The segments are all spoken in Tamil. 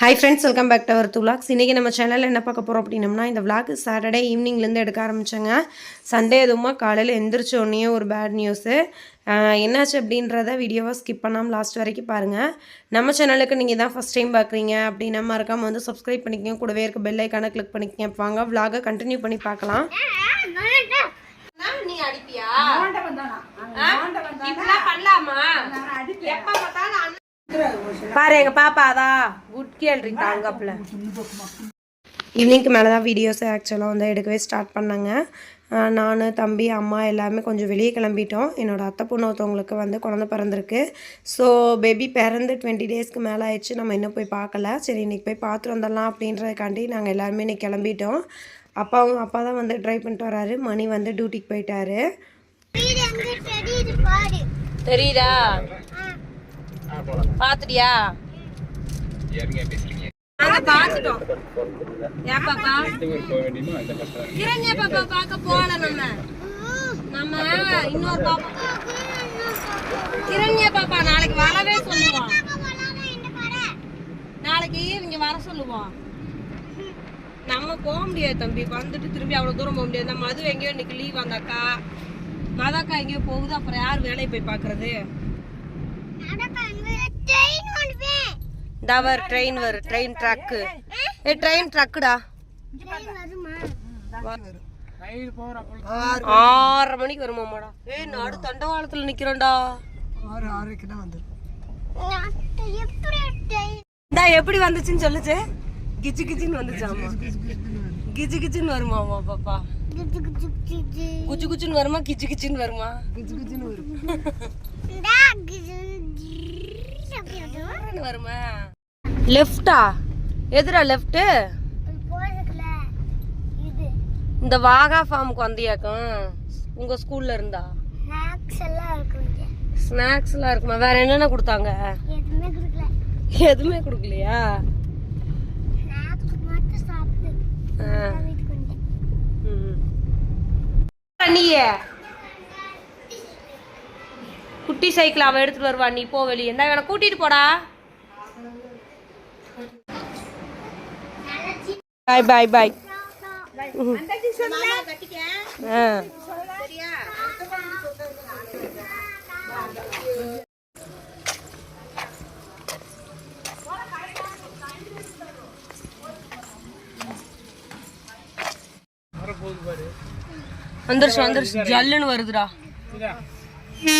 Hi friends welcome back to our துலாக்ஸ் இன்றைக்கி நம்ம சேனலில் என்ன பார்க்க போகிறோம் அப்படின்னம்னா இந்த vlog சாட்டர்டே ஈவினிங்லேருந்து எடுக்க ஆரம்பித்தேங்க சண்டே எதுவுமா காலையில் எந்திரிச்ச உடனே ஒரு பேட் நியூஸு என்னாச்சு அப்படின்றத வீடியோவை ஸ்கிப் பண்ணாமல் லாஸ்ட் வரைக்கும் பாருங்கள் நம்ம சேனலுக்கு நீங்கள் தான் ஃபஸ்ட் டைம் பார்க்குறீங்க அப்படின்னா மறக்காமல் வந்து சப்ஸ்கிரைப் பண்ணிக்கங்க. கூடவே இருக்க பெல் ஐக்கானை கிளிக் பண்ணிக்கங்க. வாங்க vlog கண்டினியூ பண்ணி பார்க்கலாம். நீ அடிப்பியா பண்ணலாமா? எப்ப பாரு எங்க பாப்பா அதான் குட் கேள்றீங்க அங்கப்பில். ஈவினிங்க்கு மேலே தான் வீடியோஸ் ஆக்சுவலாக வந்து எடுக்கவே ஸ்டார்ட் பண்ணாங்க. நான் தம்பி அம்மா எல்லாருமே கொஞ்சம் வெளியே கிளம்பிட்டோம். என்னோட அத்தை பொண்ணு ஒருத்தவங்களுக்கு வந்து குழந்த பிறந்திருக்கு. ஸோ பேபி பிறந்து டுவெண்ட்டி டேஸ்க்கு மேலே ஆயிடுச்சு. நம்ம இன்னும் போய் பார்க்கல. சரி இன்றைக்கி போய் பார்த்துட்டு வந்துடலாம் அப்படின்றதுக்காண்டி நாங்கள் எல்லாருமே இன்னைக்கு கிளம்பிட்டோம். அப்பாவும் அப்பா தான் வந்து ட்ரைவ் பண்ணிட்டு வராரு. மணி வந்து டியூட்டிக்கு போயிட்டாரு. தெரியுதா பாத்துட்டியா? நாங்க பாத்துட்டோம் ஏன் பாப்பா இறங்க பாப்பா பார்க்க போகல நம்ம. நம்ம இன்னொரு பாப்பா. கிரண்யா பாப்பா நாளைக்கு வரவே சொல்லுவோம் நாளைக்கு இங்க வர சொல்லுவோம் நம்ம போக முடியாது தம்பி. வந்துட்டு திரும்பி அவ்வளோ தூரம் போக முடியாது. நம்ம மது எங்கேயோ இன்னைக்கு லீவ் வந்தாக்கா. மதாக்கா எங்கேயோ போகுது. அப்புறம் யார் வேலையை போய் பாக்குறது டவர் ட்ரெயின் வரு ட்ரெயின் ட்ரக்கு ஏ ட்ரெயின் ட்ரக்குடா ஆறரை மணிக்கு. வருமாமாடா. ஏய் நடு தண்டவாளத்துல நிக்கிறோம்டா ஆறு ஆறரைக்கு தான் வந்துடும் இந்தா எப்படி வந்துச்சுன்னு சொல்லுச்சு? கிச்சு கிச்சுன்னு வந்துச்சாமா கிச்சு கிச்சுன்னு வருமாமா பாப்பா? குச்சு குச்சுன்னு வருமா கிச்சு கிச்சுன்னு வருமா? கிச்சு கிச்சுன்னு வரும் வருமா? லெஃப்டா எதுடா லெஃப்ட் இந்த வாகா ஃபார்முக்கு வந்தியாக்கும். உங்க ஸ்கூல்ல இருந்தா? ஸ்நாக்ஸ்லாம் இருக்குமா? வேற என்னென்ன கொடுத்தாங்க? எதுவுமே கொடுக்கலையா? ஆ. ம். நீயே? குட்டி சைக்கிள் அவன் எடுத்துட்டு வருவா நீ போ வெளியே. இருந்தா இவனை கூட்டிட்டு போடா. பாய் பாய் பாய். ஆ. வந்துருச்சு வந்துருச்சு. ஜல்லுன்னு வருதுடா. அங்கே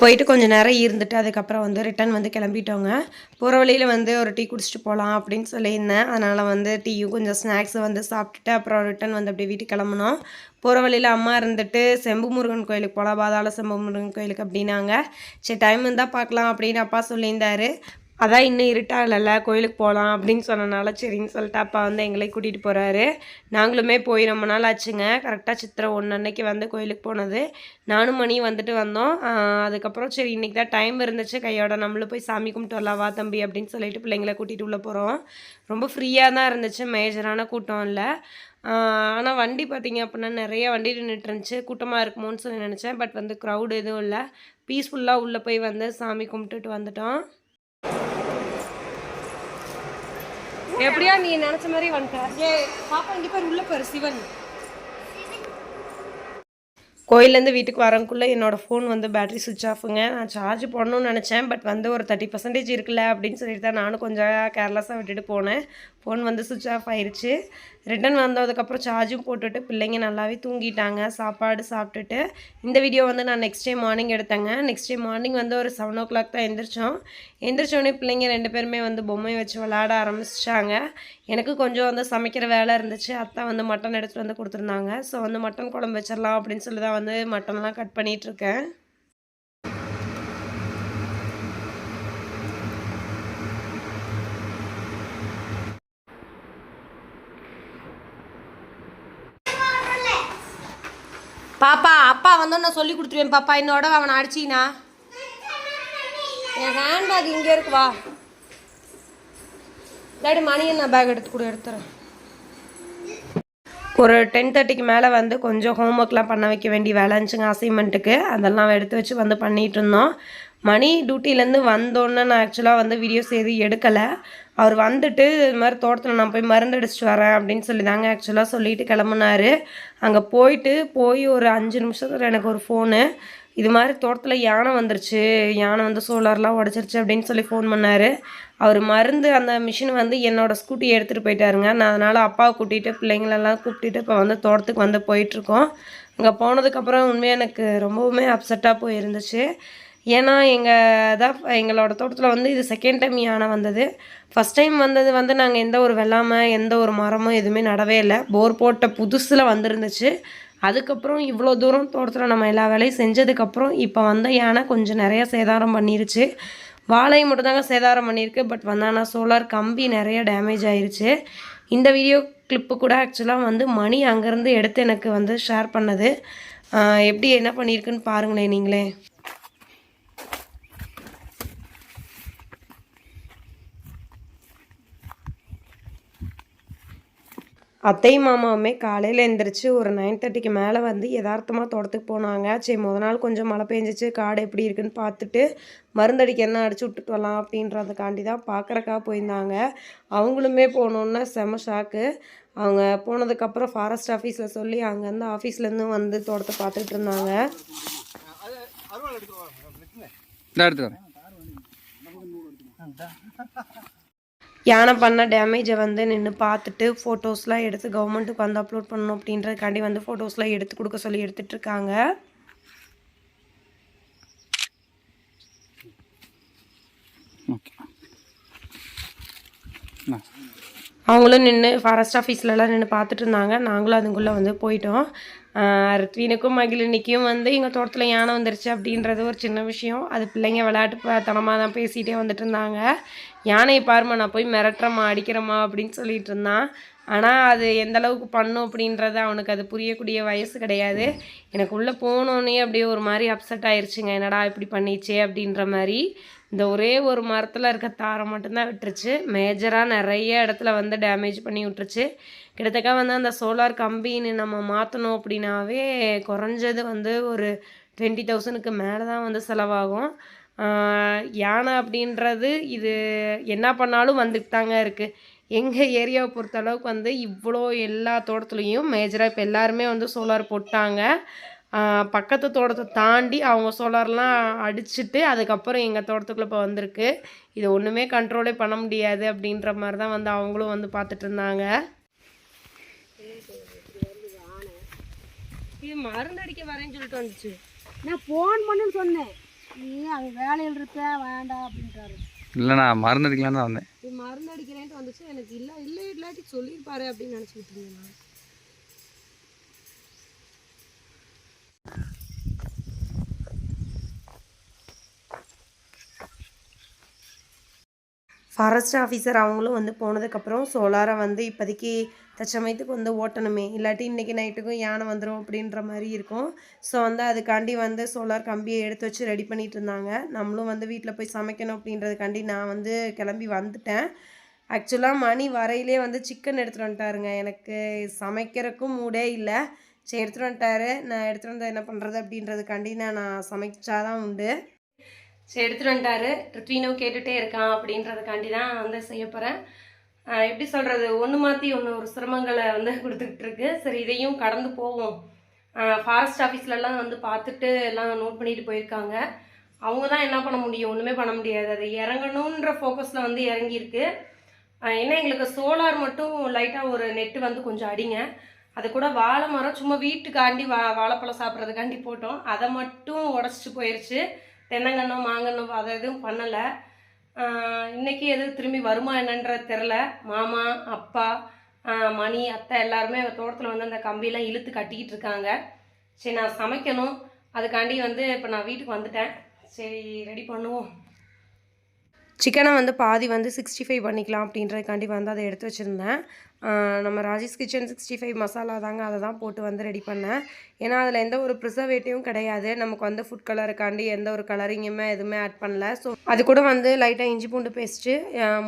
போயிட்டு கொஞ்சம் நேரம் இருந்துட்டு அதுக்கப்புறம் வந்து ரிட்டன் வந்து கிளம்பிட்டோங்க. போகிற வழியில் வந்து ஒரு டீ குடிச்சிட்டு போகலாம் அப்படின்னு சொல்லியிருந்தேன். அதனால் வந்து டீயும் கொஞ்சம் ஸ்நாக்ஸ் வந்து சாப்பிட்டுட்டு அப்புறம் ரிட்டன் வந்து அப்படியே வீட்டுக்கு கிளம்புனோம். போகிற வழியில் அம்மா இருந்துட்டு செம்பு முருகன் கோயிலுக்கு போகலாம் பாதாள செம்பு முருகன் கோயிலுக்கு அப்படின்னாங்க. சரி டைம் இருந்தால் பார்க்கலாம் அப்படின்னு அப்பா சொல்லியிருந்தாரு. அதான் இன்னும் இருட்டாகலைல்ல கோயிலுக்கு போகலாம் அப்படின்னு சொன்னனால சரின்னு சொல்லிட்டு அப்பா வந்து எங்களை கூட்டிகிட்டு போகிறாரு நாங்களுமே போய் ரொம்ப நாள் ஆச்சுங்க. கரெக்டாக சித்திரை ஒன்று அன்னைக்கு வந்து கோயிலுக்கு போனது. நானும் மணி வந்துட்டு வந்தோம். அதுக்கப்புறம் சரி இன்றைக்கி தான் டைம் இருந்துச்சு. கையோட நம்மளும் போய் சாமி கும்பிட்டு வரலாம் வா தம்பி அப்படின்னு சொல்லிட்டு பிள்ளைங்களை கூட்டிகிட்டு உள்ளே போகிறோம் ரொம்ப ஃப்ரீயாக தான் இருந்துச்சு மேஜரான கூட்டம் இல்லை. ஆனால் வண்டி பார்த்தீங்க அப்படின்னா நிறைய வண்டி நின்றுட்டு இருந்துச்சு. கூட்டமாக இருக்குமோன்னு சொல்லி நினச்சேன். பட் வந்து க்ரௌட் எதுவும் இல்லை. பீஸ்ஃபுல்லாக உள்ளே போய் வந்து சாமி கும்பிட்டுட்டு வந்துட்டோம். எப்படியா நீ நினைச்ச மாதிரி வந்துட்ட? ஏ பாப்பா இங்க பேர் உள்ள பாரு சிவன். கோயிலேருந்து வீட்டுக்கு வரக்குள்ளே என்னோட ஃபோன் வந்து பேட்டரி சுவிட்ச் ஆஃபுங்க நான் சார்ஜ் போடணும்னு நினச்சேன் பட் வந்து ஒரு தேர்ட்டி பர்சன்டேஜ் இருக்குல்ல அப்படின்னு சொல்லிட்டு தான் நானும் கொஞ்சம் கேர்லெஸ்ஸாக விட்டுட்டு போனேன். ஃபோன் வந்து சுவிட்ச் ஆஃப் ஆயிருச்சு. ரிட்டன் வந்ததுக்கப்புறம் சார்ஜும் போட்டுட்டு பிள்ளைங்க நல்லாவே தூங்கிட்டாங்க. சாப்பாடு சாப்பிட்டுட்டு. இந்த வீடியோ வந்து நான் நெக்ஸ்ட் டே மார்னிங் எடுத்தேங்க. நெக்ஸ்ட் டே மார்னிங் வந்து ஒரு செவன் ஓ கிளாக் தான் எந்திரிச்சோம். எந்திரிச்சோடனே பிள்ளைங்க ரெண்டு பேருமே வந்து பொம்மை வச்சு விளையாட ஆரம்பிச்சிட்டாங்க. எனக்கு கொஞ்சம் வந்து சமைக்கிற வேலை இருந்துச்சு. அத்தை வந்து மட்டன் எடுத்துகிட்டு வந்து கொடுத்துருந்தாங்க. ஸோ வந்து மட்டன் குழம்பு வச்சிடலாம் அப்படின்னு சொல்லி தான் வந்து மட்டன்லாம் கட் பண்ணிகிட்ருக்கேன் பாப்பா அப்பா வந்தோன்னு சொல்லி கொடுத்துருவேன் பாப்பா என்னோட அவனை அடிச்சினா. என் ஹேண்ட்பேக் இங்கே இருக்கு வா. இல்லாடி மணி என்ன பேக் எடுத்து கூட எடுத்துறேன் ஒரு டென் தேர்ட்டிக்கு மேலே வந்து கொஞ்சம் ஹோம் ஒர்க்லாம் பண்ண வைக்க வேண்டிய வேலை இருந்துச்சுங்க அசைன்மெண்ட்டுக்கு அதெல்லாம் எடுத்து வச்சு வந்து பண்ணிகிட்டு இருந்தோம். மணி டியூட்டிலேருந்து வந்தோன்னே நான் ஆக்சுவலாக வந்து வீடியோஸ் எதுவும் எடுக்கலை. அவர் வந்துட்டு இது மாதிரி தோட்டத்தில் நான் போய் மருந்து அடிச்சிட்டு வரேன் அப்படின்னு சொல்லி தாங்க ஆக்சுவலாக சொல்லிட்டு கிளம்புனாரு. அங்கே போயிட்டு போய் ஒரு அஞ்சு நிமிஷத்தில் எனக்கு ஒரு ஃபோனு இது மாதிரி தோட்டத்தில் யானை வந்துருச்சு யானை வந்து சோலார்லாம் உடச்சிருச்சு அப்படின்னு சொல்லி ஃபோன் பண்ணார். அவர் மருந்து அந்த மிஷின் வந்து என்னோடய ஸ்கூட்டி எடுத்துகிட்டு போயிட்டாருங்க. நான் அதனால் அப்பாவை கூட்டிகிட்டு பிள்ளைங்களெல்லாம் கூப்பிட்டுட்டு இப்போ வந்து தோட்டத்துக்கு வந்து போயிட்டுருக்கோம் அங்கே போனதுக்கப்புறம் உண்மையாக எனக்கு ரொம்பவுமே அப்செட்டாக போயிருந்துச்சு. ஏன்னா எங்கள் தான் எங்களோட தோட்டத்தில் வந்து இது செகண்ட் டைம் யானை வந்தது. ஃபஸ்ட் டைம் வந்தது வந்து நாங்கள் எந்த ஒரு வெள்ளாமை எந்த ஒரு மரமும் எதுவுமே நடவே இல்லை. போர் போட்ட புதுசில் வந்துருந்துச்சு. அதுக்கப்புறம் இவ்வளோ தூரம் தோட்டத்தில் நம்ம எல்லா வேலையும் செஞ்சதுக்கப்புறம் இப்போ வந்த யானை கொஞ்சம் நிறைய சேதாரம் பண்ணிருச்சு. வாழை மட்டும் தாங்க சேதாரம் பண்ணியிருக்கு பட் வந்தானா சோலார் கம்பி நிறைய டேமேஜ் ஆயிருச்சு. இந்த வீடியோ கிளிப்பு கூட ஆக்சுவலாக வந்து மணி அங்கேருந்து எடுத்து எனக்கு வந்து ஷேர் பண்ணது. எப்படி என்ன பண்ணியிருக்குன்னு பாருங்களேன் நீங்களே. அத்தை மாமாவுமே காலையில் எந்திரிச்சு ஒரு நைன் தேர்ட்டிக்கு மேலே வந்து யதார்த்தமாக தோட்டத்துக்கு போனாங்க. சரி முத நாள் கொஞ்சம் மழை பெஞ்சிச்சு காடு எப்படி இருக்குன்னு பார்த்துட்டு மருந்தடிக்க என்ன அடிச்சு விட்டுட்டு வரலாம் அப்படின்றதுக்காண்டி தான் பார்க்குறக்கா போயிருந்தாங்க. அவங்களுமே போனோன்னே செம ஷாக்கு அவங்க போனதுக்கப்புறம் ஃபாரஸ்ட் ஆஃபீஸில் சொல்லி அங்கேருந்து ஆஃபீஸ்லேருந்து வந்து தோட்டத்தை பார்த்துட்டு இருந்தாங்க. இந்த எடுத்து வரேன் யானை பண்ண டேமேஜை வந்து நின்று பார்த்துட்டு ஃபோட்டோஸ்லாம் எடுத்து கவர்மெண்ட்டுக்கு வந்து அப்லோட் பண்ணணும் அப்படின்றதுக்காண்டி வந்து ஃபோட்டோஸ்லாம் எடுத்து கொடுக்க சொல்லி எடுத்துகிட்ருக்காங்க ஓகே அவங்களும் நின்று ஃபாரஸ்ட் ஆஃபீஸ்லலாம் நின்று பார்த்துட்டு இருந்தாங்க. நாங்களும் அதுக்குள்ளே வந்து போயிட்டோம். ரித்வீனுக்கும் மகிழினிக்கும் வந்து எங்கள் தோட்டத்தில் யானை வந்துருச்சு அப்படின்றது ஒரு சின்ன விஷயம். அது பிள்ளைங்க விளையாட்டு தனமாக தான் பேசிகிட்டே வந்துட்டு இருந்தாங்க. யானையை பாரும்மா நான் போய் மிரட்டுறமா அடிக்கிறேம்மா அப்படின்னு சொல்லிட்டு இருந்தான். ஆனால் அது எந்த அளவுக்கு பண்ணும் அப்படின்றது அவனுக்கு அது புரியக்கூடிய வயசு கிடையாது. எனக்கு உள்ளே போனோன்னே அப்படியே ஒரு மாதிரி அப்செட் ஆயிடுச்சுங்க என்னடா இப்படி பண்ணிச்சே அப்படின்ற மாதிரி. இந்த ஒரே ஒரு மரத்தில் இருக்க தாரை மட்டும்தான் விட்டுருச்சு. மேஜராக நிறைய இடத்துல வந்து டேமேஜ் பண்ணி விட்டுருச்சு. கிட்டத்தட்ட வந்து அந்த சோலார் கம்பின்னு நம்ம மாற்றணும் அப்படின்னாவே குறைஞ்சது வந்து ஒரு டுவெண்ட்டி தௌசண்ட்க்கு மேலே தான் வந்து செலவாகும். யானை அப்படின்றது இது என்ன பண்ணாலும் வந்துட்டு தாங்க இருக்குது எங்கள் ஏரியாவை பொறுத்த அளவுக்கு வந்து இவ்வளோ எல்லா தோட்டத்துலேயும் மேஜராக இப்போ எல்லாருமே வந்து சோலார் போட்டாங்க. பக்கத்து தோட்டத்தை தாண்டி அவங்க சோலார்லாம் அடிச்சிட்டு அதுக்கப்புறம் எங்கள் தோட்டத்துக்குள்ளே இப்போ வந்திருக்கு. இது ஒன்றுமே கண்ட்ரோலே பண்ண முடியாது அப்படின்ற மாதிரி தான் வந்து அவங்களும் வந்து பார்த்துட்டு இருந்தாங்க. இது மருந்தடிக்க வரேன்னு சொல்லிட்டு வந்துச்சு. நான் ஃபோன் பண்ணுன்னு சொன்னேன். நீ அவன் வேலையில் இருப்ப வேண்டாம் அப்படின்றாரு இல்லைண்ணா மருந்து அடிக்கலான்னு தான் வந்தேன். மருந்து அடிக்கிறேன்ட்டு வந்துச்சு. எனக்கு இல்லை இல்லை இல்லாட்டி சொல்லியிருப்பாரு அப்படின்னு நினச்சிக்கிட்டு இருந்தேன் ஃபாரஸ்ட் ஆஃபீஸர் அவங்களும் வந்து போனதுக்கப்புறம் சோலாரை வந்து இப்போதைக்கு தச்சமயத்துக்கு வந்து ஓட்டணுமே. இல்லாட்டி இன்றைக்கி நைட்டுக்கும் யானை வந்துடும் அப்படின்ற மாதிரி இருக்கும். ஸோ வந்து அதுக்காண்டி வந்து சோலார் கம்பியை எடுத்து வச்சு ரெடி பண்ணிகிட்டு இருந்தாங்க. நம்மளும் வந்து வீட்டில் போய் சமைக்கணும் அப்படின்றதுக்காண்டி நான் வந்து கிளம்பி வந்துட்டேன். ஆக்சுவலாக மணி வரையிலே வந்து சிக்கன் எடுத்துகிட்டு வந்துட்டாருங்க. எனக்கு சமைக்கிறதுக்கும் மூடே இல்லை. சரி எடுத்துகிட்டு வந்துட்டாரு. நான் எடுத்துகிட்டு வந்து என்ன பண்ணுறது அப்படின்றதுக்காண்டி நான் நான் சமைச்சாதான் உண்டு. சரி எடுத்துகிட்டு வந்துட்டாரு. ரித்வீனும் கேட்டுகிட்டே இருக்கான் அப்படின்றதுக்காண்டி தான் வந்து செய்ய போகிறேன் எப்படி சொல்கிறது ஒன்று மாற்றி ஒன்று ஒரு சிரமங்களை வந்து கொடுத்துக்கிட்டு இருக்கு. சரி இதையும் கடந்து போவோம். ஃபாரஸ்ட் ஆஃபீஸ்லலாம் வந்து பார்த்துட்டு எல்லாம் நோட் பண்ணிட்டு போயிருக்காங்க. அவங்க தான் என்ன பண்ண முடியும்? ஒன்றுமே பண்ண முடியாது. அது இறங்கணுன்ற ஃபோக்கஸில் வந்து இறங்கியிருக்கு. ஏன்னா எங்களுக்கு சோலார் மட்டும் லைட்டாக ஒரு நெட்டு வந்து கொஞ்சம் அடிங்க. அது கூட வாழை மரம் சும்மா வீட்டுக்காண்டி வா வாழைப்பழம் சாப்பிட்றதுக்காண்டி போட்டோம். அதை மட்டும் உடச்சிட்டு போயிடுச்சு தென்னங்கன்னோ மாங்கன்னோ அதை எதுவும் பண்ணலை. இன்றைக்கி எதுவும் திரும்பி வருமா என்னன்ற தெரில மாமா அப்பா மணி அத்தை எல்லாருமே தோட்டத்தில் வந்து அந்த கம்பியெல்லாம் இழுத்து கட்டிக்கிட்டு இருக்காங்க. சரி நான் சமைக்கணும். அதுக்காண்டி வந்து இப்போ நான் வீட்டுக்கு வந்துட்டேன். சரி ரெடி பண்ணுவோம். சிக்கனை வந்து பாதி வந்து சிக்ஸ்டி ஃபைவ் பண்ணிக்கலாம் அப்படின்றதுக்காண்டி வந்து அதை எடுத்து வச்சுருந்தேன். நம்ம Rajesh kitchen sixty five masala தாங்க அதை தான் போட்டு வந்து ரெடி பண்ணேன். ஏன்னா அதில் எந்த ஒரு ப்ரிசர்வேட்டிவும் கிடையாது. நமக்கு வந்து ஃபுட் கலருக்காண்டி எந்த ஒரு கலரிங்குமே எதுவுமே ஆட் பண்ணல. ஸோ அது கூட வந்து லைட்டாக இஞ்சி பூண்டு பேஸ்ட்டு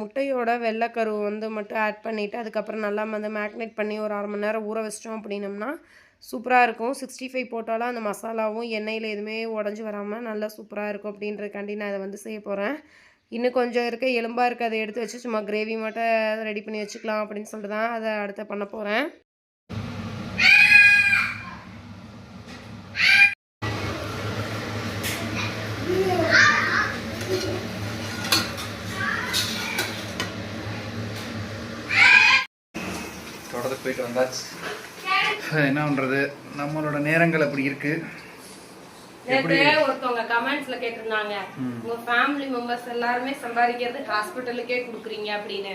முட்டையோட வெள்ளைக்கரு வந்து மட்டும் ஆட் பண்ணிவிட்டு அதுக்கப்புறம் நல்லா வந்து மேக்னேட் பண்ணி ஒரு அரை மணி நேரம் ஊற வச்சிட்டோம் அப்படின்னம்னா சூப்பராக இருக்கும். சிக்ஸ்டி ஃபைவ் போட்டாலும் அந்த மசாலாவும் எண்ணெயில் எதுவுமே உடஞ்சி வராமல் நல்லா சூப்பராக இருக்கும் அப்படின்றதுக்காண்டி நான் இதை வந்து செய்ய போகிறேன் இன்னும் கொஞ்சம் இருக்க எலும்பாக இருக்க அதை எடுத்து வச்சு சும்மா கிரேவி மட்டும் ரெடி பண்ணி வச்சுக்கலாம் அப்படின்னு சொல்லிட்டு தான் அதை அடுத்த பண்ண போகிறேன் தொடர்ந்து போயிட்டு வந்தாச்சு. என்ன பண்ணுறது நம்மளோட நேரங்கள் அப்படி இருக்குது நேற்று ஒருத்தவங்க கமெண்ட்ஸ்ல கேட்டிருந்தாங்க. உங்க ஃபேமிலி மெம்பர்ஸ் எல்லாருமே சம்பாதிக்கிறது ஹாஸ்பிட்டலுக்கே கொடுக்குறீங்க அப்படின்னு.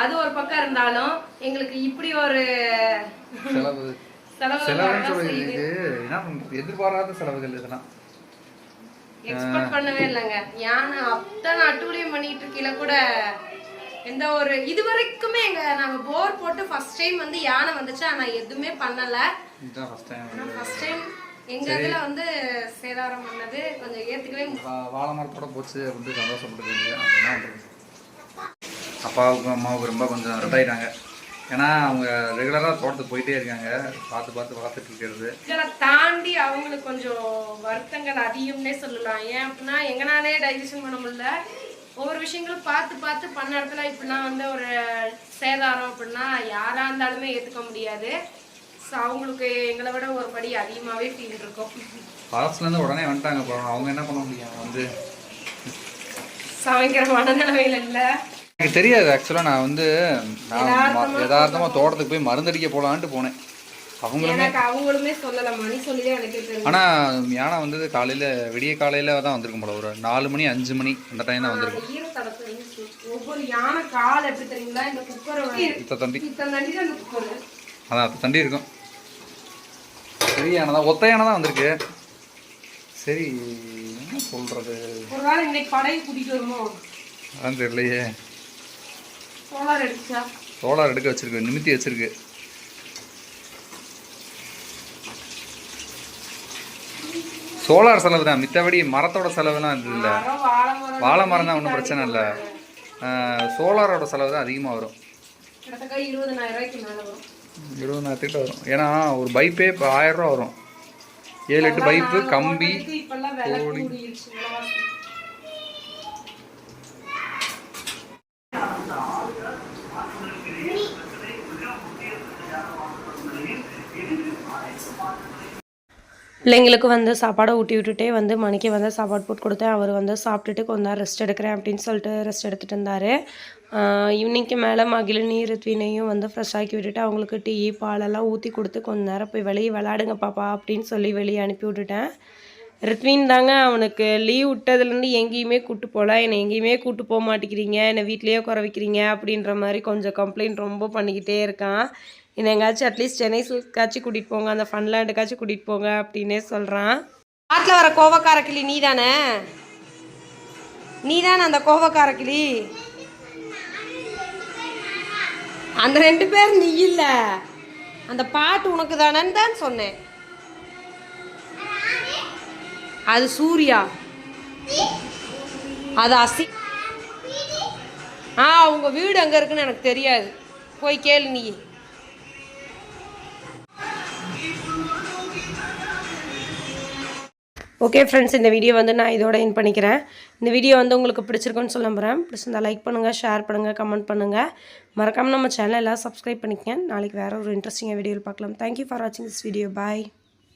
அது ஒரு பக்கம் இருந்தாலும் எங்களுக்கு இப்படி ஒரு செலவு. இது எதிர்பாராத செலவுகள் இதெல்லாம். எக்ஸ்பெக்ட் பண்ணவே இல்லைங்க. யானை அத்தனை அட்டூழியம் பண்ணிட்டு இருக்கையில கூட எந்த ஒரு இது வரைக்குமே எங்க நாங்க போர் போட்டு ஃபர்ஸ்ட் டைம் வந்து யானை வந்துச்சு ஆனா எதுவுமே பண்ணல. ஃபர்ஸ்ட் டைம் எங்க இதுல வந்து சேதாரம் பண்ணது கொஞ்சம் ஏத்துக்கவே. வாழை மரத்தோட போச்சு அப்படின்னு சந்தோஷப்பட்டு வேண்டியது. என்ன பண்ணுறது அப்பாவுக்கும் அம்மாவுக்கும் ரொம்ப கொஞ்சம் ரெட் ஆயிட்டாங்க. ஏன்னா அவங்க ரெகுலராக தோட்டத்துக்கு போயிட்டே இருக்காங்க. பார்த்து பார்த்து வளர்த்துட்டு இருக்கிறது. இதை தாண்டி அவங்களுக்கு கொஞ்சம் வருத்தங்கள் அதிகம்னே சொல்லலாம். ஏன் அப்படின்னா எங்கனாலே டைஜஷன் பண்ண முடியல. ஒவ்வொரு விஷயங்களும் பார்த்து பார்த்து பண்ண இடத்துல இப்படிலாம் வந்து ஒரு சேதாரம் அப்படின்னா யாரா இருந்தாலுமே ஏத்துக்க முடியாது. ஸோ அவங்களுக்கு எங்களை விட ஒரு படி அதிகமாகவே ஃபீல் இருக்கும். ஃபாரஸ்ட்லேருந்து உடனே வந்துட்டாங்க அப்புறம் அவங்க என்ன பண்ண முடியும்? வந்து சமைக்கிற மனநிலைமையில இல்லை. எனக்கு தெரியாது ஆக்சுவலாக நான் வந்து நான் யதார்த்தமாக தோட்டத்துக்கு போய் மருந்தடிக்க போகலான்ட்டு போனேன். அவங்களுமே அவங்களுமே சொல்லல. மணி எனக்கு தெரியும். ஆனால் யானை வந்தது காலையில் விடிய காலையில் தான் வந்திருக்கும் போல. ஒரு நாலு மணி அஞ்சு மணி அந்த டைம் தான் வந்திருக்கும். ஒவ்வொரு யானை கால் எப்படி தெரியுங்களா? இந்த குக்கரை தான் இந்த குக்கர். அதான் அத்த தண்டி இருக்கும். பெரிய யானை தான் ஒத்த யானை தான் வந்திருக்கு. சரி என்ன சொல்கிறது ஒரு வேளை இன்னைக்கு படையை கூட்டிட்டு வருமோ? அதான் தெரியலையே. சோலார் அடிச்சா சோலார் எடுக்க வச்சிருக்கு நிமித்தி வச்சிருக்கு. சோலார் செலவு தான் மித்தபடி மரத்தோட செலவுலாம் இது இல்லை. வாழை மரம் தான் ஒன்றும் பிரச்சனை இல்லை. சோலாரோட செலவு தான் அதிகமாக வரும். மேல வரும். ஏன்னா ஒரு பைப்பே இப்போ ஆயிரம் ரூபா வரும். ஏழு எட்டு பைப்பு கம்பி விலைவாசி. பிள்ளைங்களுக்கு வந்து சாப்பாடை ஊட்டி விட்டுட்டே வந்து மணிக்கு வந்து சாப்பாடு போட்டு கொடுத்தேன். அவர் வந்து சாப்பிட்டுட்டு கொஞ்ச நேரம் ரெஸ்ட் எடுக்கிறேன் அப்படின்னு சொல்லிட்டு ரெஸ்ட் எடுத்துகிட்டு இருந்தார். ஈவினிங்க்கு மேலே மகிழினி ரித்வினையும் வந்து ஃப்ரெஷ் ஆக்கி விட்டுட்டு அவங்களுக்கு டீ பாலெல்லாம் ஊற்றி கொடுத்து கொஞ்ச நேரம் போய் வெளியே விளையாடுங்க பாப்பா அப்படின்னு சொல்லி வெளியே அனுப்பி விட்டுட்டேன். ரித்வின் தாங்க அவனுக்கு லீவ் விட்டதுலேருந்து எங்கேயுமே கூட்டு போகல. என்னை எங்கேயுமே கூப்பிட்டு போக மாட்டேங்கிறீங்க. என்னை வீட்லேயே குறை வைக்கிறீங்க அப்படின்ற மாதிரி கொஞ்சம் கம்ப்ளைண்ட் ரொம்ப பண்ணிக்கிட்டே இருக்கான். என்னை எங்காச்சும் அட்லீஸ்ட் சென்னை சில்க்காச்சும் கூட்டிகிட்டு போங்க அந்த ஃபன்லேண்டுக்காச்சும் கூட்டிகிட்டு போங்க அப்படின்னே சொல்கிறான் காட்டில் வர கோவக்கார கிளி நீ தானே நீ தானே அந்த கோவக்கார கிளி? அந்த ரெண்டு பேர் நீ இல்லை. அந்த பாட்டு உனக்கு தானேன்னு தான் சொன்னேன். அது சூர்யா. அது அசி ஆ உங்க வீடு அங்கே இருக்குன்னு எனக்கு தெரியாது. போய் கேளு நீ. ஓகே ஃப்ரெண்ட்ஸ் இந்த வீடியோ வந்து நான் இதோட என் பண்ணிக்கிறேன். இந்த வீடியோ வந்து உங்களுக்கு பிடிச்சிருக்குன்னு சொல்ல நம்புகிறேன் பிடிச்சிருந்தா லைக் பண்ணுங்கள் ஷேர் பண்ணுங்கள் கமெண்ட் பண்ணுங்கள் மறக்காமல் நம்ம சேனல் எல்லாம் சப்ஸ்கிரைப் பண்ணிக்கங்க. நாளைக்கு வேறு ஒரு இன்ட்ரெஸ்டிங்காக வீடியோவில் பார்க்கலாம். தேங்க்யூ ஃபார் வாட்சிங் திஸ் வீடியோ பாய்